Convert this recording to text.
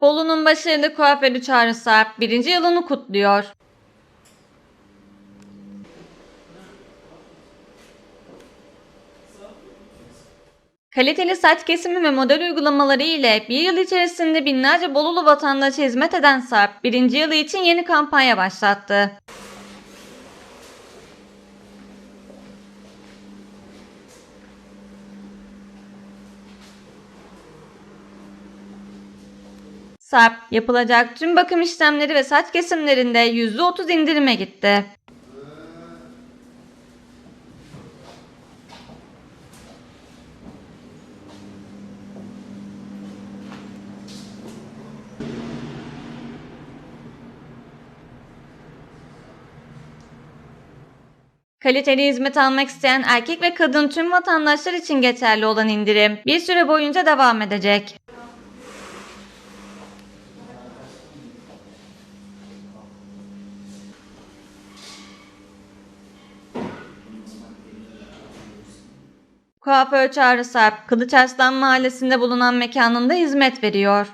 Bolu'nun başarılı kuaförü Çağrı Sarp birinci yılını kutluyor. Kaliteli saç kesimi ve model uygulamaları ile bir yıl içerisinde binlerce Bolulu vatandaşa hizmet eden Sarp, birinci yılı için yeni kampanya başlattı. Sarp, yapılacak tüm bakım işlemleri ve saç kesimlerinde %30 indirime gitti. Kaliteli hizmet almak isteyen erkek ve kadın tüm vatandaşlar için geçerli olan indirim bir süre boyunca devam edecek. Kuaför Çağrı Sarp, Kılıçarslan Mahallesi'nde bulunan mekanında hizmet veriyor.